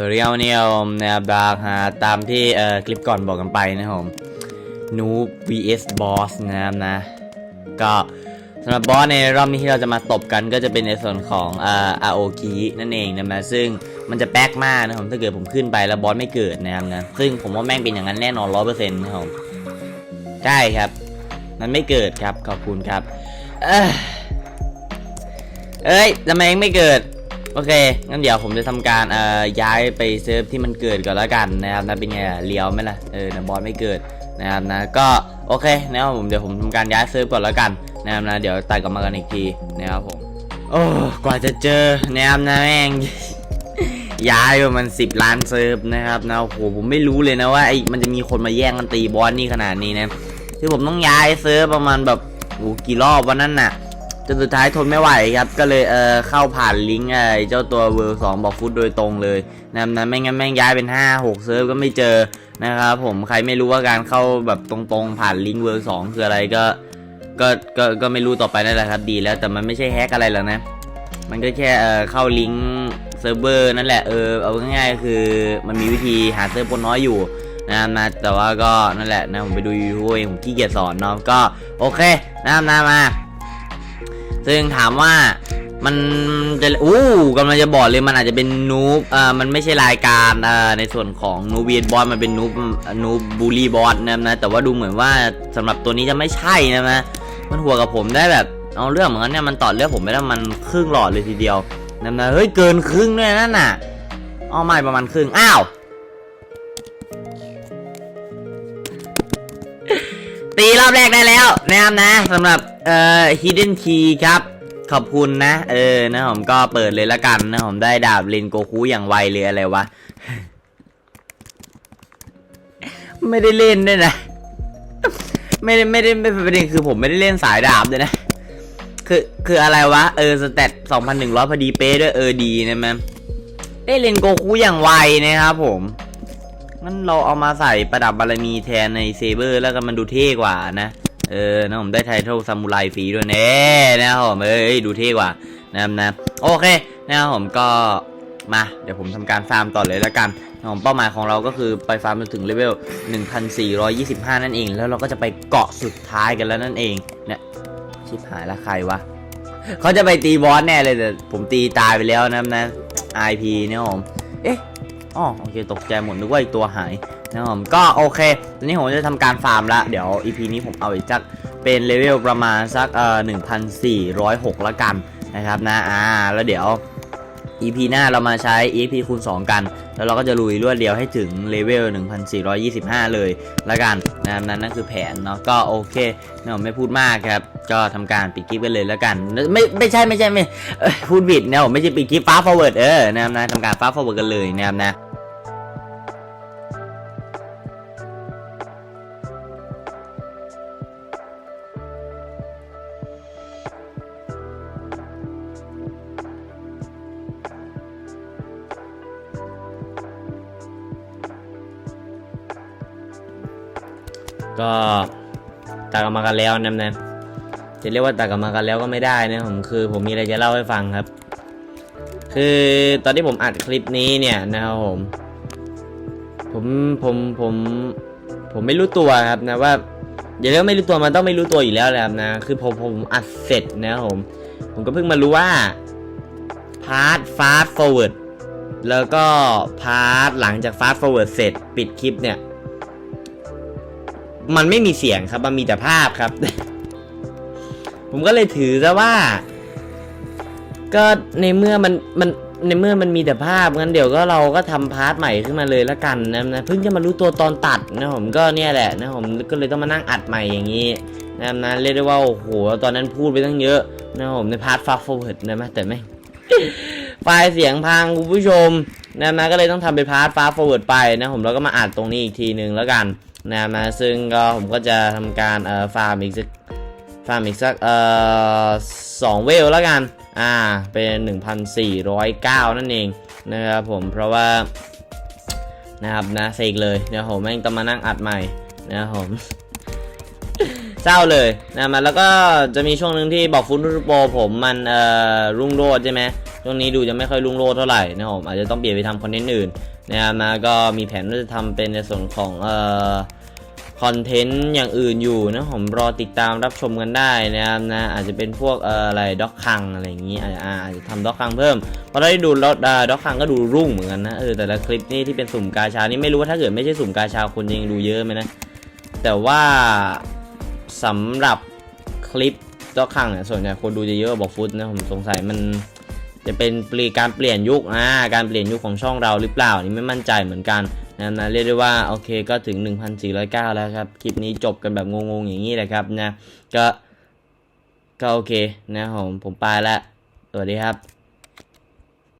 สวัสดีครับวันนี้ผมนะครับดาร์ฮะตามที่เอ่อคลิปก่อนบอกกันไปนะครับผมนูบ vs boss นะครับนะ ก็สำหรับบอสในรอบนี้ที่เราจะมาตบกันก็จะเป็นในส่วนของเอ่ออาโอกินั่นเองนะนะซึ่งมันจะแป๊กมากนะครับผมถ้าเกิดผมขึ้นไปแล้วบอสไม่เกิดนะครับนะซึ่งผมว่าแม่งเป็นอย่างนั้นแน่นอนร้อยเปอร์เซ็นต์นะครับผมใช่ครับ มันไม่เกิดครับขอบคุณครับ เอ้ยทำไมยังไม่เกิด โอเค งั้นเดี๋ยวผมจะทำการเอ่อย้ายไปเซิร์ฟที่มันเกิดก่อนแล้วกันนะครับนะเป็นไงเลี้ยวไหมล่ะ เออนะบอสไม่เกิดนะครับนะ ก็โอเคนะครับผมเดี๋ยวผมทำการย้ายเซิร์ฟก่อนแล้วกันนะครับนะ เดี๋ยวตัดกลับมากันอีกทีนะครับผม โอ้กว่าจะเจอนะครับนะแม่งย้ายประมาณสิบล้านเซิร์ฟนะครับนะ โอ้โห ผมไม่รู้เลยนะว่าไอ้มันจะมีคนมาแย่งกันตีบอสนี่ขนาดนี้นะที่ผมต้องย้ายเซิร์ฟประมาณแบบโอ้โหกี่รอบวันนั้นน่ะ จนสุดท้ายทนไม่ไหวครับ ก็เลยเออเข้าผ่านลิงก์ไอ้เจ้าตัวเวอร์สองบอกฟุตโดยตรงเลยนะครับนะไม่งั้นแม่งย้ายเป็น 5 6 เซิร์ฟก็ไม่เจอนะครับผมใครไม่รู้ว่าการเข้าแบบตรงๆ ผ่านลิงก์เวอร์สองคืออะไรก็ก็ก็ก็ไม่รู้ต่อไปนั่นแหละครับดีแล้วแต่มันไม่ใช่แฮกอะไรหรอกนะ มันก็แค่เออเข้าลิงก์เซิร์ฟเวอร์นั่นแหละเออเอาง่ายๆคือมันมีวิธีหาเซิร์ฟบนน้อยอยู่นะครับนะแต่ว่าก็นั่นแหละนะผมไปดูยูทูบเองผมขี้เกียจสอนเนาะก็โอเคนะครับนะมา ซึ่งถามว่ามันจะอู้กำลังจะบอกเลยมันอาจจะเป็นนูบเอ่อมันไม่ใช่รายการเอ่อในส่วนของนูเวียนบอสมันเป็นนูบนูบบูลี่บอสนะนะแต่ว่าดูเหมือนว่าสำหรับตัวนี้จะไม่ใช่นะนะมันหัวกับผมได้แบบเอาเรื่องเหมือนกันเนี่ยมันต่อเลือดผมไม่ได้มันครึ่งหลอดเลยทีเดียวนะนะเฮ้ยเกินครึ่งด้วยนั่นน่ะอ้อไม่ประมาณครึ่งอ้าวตีรอบแรกได้แล้วนะครับนะสำหรับ เอ่อ hidden key ครับ ขอบคุณนะ เออ นะผมก็เปิดเลยละกันนะผมได้ดาบเลนโกคูอย่างไวเลยอะไรวะ ไม่ได้เล่นด้วยนะ ไม่ได้ไม่ได้ไม่ประเด็นคือผมไม่ได้เล่นสายดาบเลยนะ คือคืออะไรวะ เออ สเตต2,100พอดีเป๊ะด้วยเออดีนะแม่ได้เลนโกคูอย่างไวนะครับผมงั้นเราเอามาใส่ประดับบารมีแทนในเซเบอร์ แล้วก็มันดูเท่กว่านะ เออนะผมได้ไทเทลซามูไรฟรีด้วยเน่นะครับผมเอ้ยดูเท่กว่านะครับนะโอเคนะครับผมก็มาเดี๋ยวผมทำการฟาร์มต่อเลยแล้วกันนะผมเป้าหมายของเราก็คือไปฟาร์มจนถึงเลเวล 1425 นั่นเอง แล้วเราก็จะไปเกาะสุดท้ายกันแล้วนั่นเองเนี่ยชิบหายแล้วใครวะเขาจะไปตีบอสแน่เลยแต่ผมตีตายไปแล้วนะนะ IP เนี่ยผม เอ๊ะอ๋อโอเคตกใจหมดนึกว่าอีกตัวหาย นะครับผมก็โอเค ตอนนี้ผมจะทำการฟาร์มละเดี๋ยว EP นี้ผมเอาอีกสักเป็นเลเวลประมาณสักเอ่อ1,406ละกันนะครับนะ อ่า แล้วเดี๋ยว EP หน้าเรามาใช้ EP คูณ 2 กัน แล้วเราก็จะลุยรวดเดียวให้ถึงเลเวล 1425 เลยละกันนะครับนั่นนั่นคือแผนเนาะ ก็โอเคนะผมไม่พูดมากครับ ก็ทำการปิดคลิปกันเลยล้วกัน ไม่ไม่ใช่ไม่ใช่ไม่พูดผิดนะผมไม่ใช่ปิดคลิปฟ้า forward เออนะครับนะทำการฟ้า forward กันเลยนะครับนะ ก็ตากลับมากันแล้วนะนะจะเรียกว่าตากลับมากันแล้วก็ไม่ได้นะผมคือ ผมมีอะไรจะเล่าให้ฟังครับ คือตอนที่ผมอัดคลิปนี้เนี่ยนะครับผมผมผมผมผมไม่รู้ตัวครับนะว่าอย่าเรียกว่าไม่รู้ตัวมันต้องไม่รู้ตัวอยู่แล้วแหละครับนะ คือผมผมอัดเสร็จนะครับผม ผมก็เพิ่งมารู้ว่าพาร์ทฟาสต์ฟอร์เวิร์ดแล้วก็พาร์ทหลังจากฟาสต์ฟอร์เวิร์ดเสร็จปิดคลิปเนี่ย มันไม่มีเสียงครับ มันมีแต่ภาพครับ ผมก็เลยถือซะว่า ก็ในเมื่อมันมันในเมื่อมันมีแต่ภาพงั้นเดี๋ยวก็เราก็ทำพาร์ทใหม่ขึ้นมาเลยละกันนะนะเพิ่งจะมารู้ตัวตอนตัดนะผมก็เนี่ยแหละนะผมก็เลยต้องมานั่งอัดใหม่อย่างนี้นะนะเรียกได้ว่าโอ้โหตอนนั้นพูดไปตั้งเยอะนะผมในพาร์ทฟาสต์ฟอร์เวิร์ดนะมแต่ไม่ไฟล์เสียงพังคุณผู้ชมนะนะก็เลยต้องทำเป็นพาร์ทฟาสต์ฟอร์เวิร์ดไปนะผมแล้วก็มาอัดตรงนี้อีกทีหนึ่งแล้วกัน นะมาซึ่งก็ผมก็จะทำการเอ่อฟาร์มอีกสักฟาร์มอีกสักเอ่อสองเวลแล้วกัน อ่า เป็น 1,409 นั่นเองนะครับผม เพราะว่า นะครับนะเสกเลยนะผมแม่งต้องมานั่งอัดใหม่นะครับผมเศร้าเลยนะมาแล้วก็จะมีช่วงหนึ่งที่บอกฟุตบอลผมมันเอ่อรุ่งโรจน์ใช่ไหม ช่วงนี้ดูจะไม่ค่อยรุ่งโรจน์เท่าไหร่นะครับผมอาจจะต้องเปลี่ยนไปทำคอนเทนต์อื่นนะครับนะก็มีแผนว่าจะทำเป็นในส่วนของเอ่อคอนเทนต์อย่างอื่นอยู่นะผมรอติดตามรับชมกันได้นะครับนะอาจจะเป็นพวกเอ่ออะไรด็อกคังอะไรอย่างนี้อาจจะอาจจะทำด็อกคังเพิ่มเพราะได้ดูด็อกคังก็ดูรุ่งเหมือนกันนะเออแต่ละคลิปนี่ที่เป็นสุ่มกาชานี่ไม่รู้ว่าถ้าเกิดไม่ใช่สุ่มกาชาคนยังดูเยอะไหมนะแต่ว่าสำหรับคลิปด็อกคังเนี่ยส่วนใหญ่คนดูจะเยอะกว่าบอกฟุตนะผมสงสัยมัน จะเป็นปลีการเปลี่ยนยุคอ่าการเปลี่ยนยุคของช่องเราหรือเปล่านี่ไม่มั่นใจเหมือนกันนะนะเรียกได้ว่าโอเคก็ถึง 1,409 แล้วครับ คลิปนี้จบกันแบบงงๆอย่างนี้แหละครับนะก็ก็โอเคนะผมผมไปละสวัสดีครับ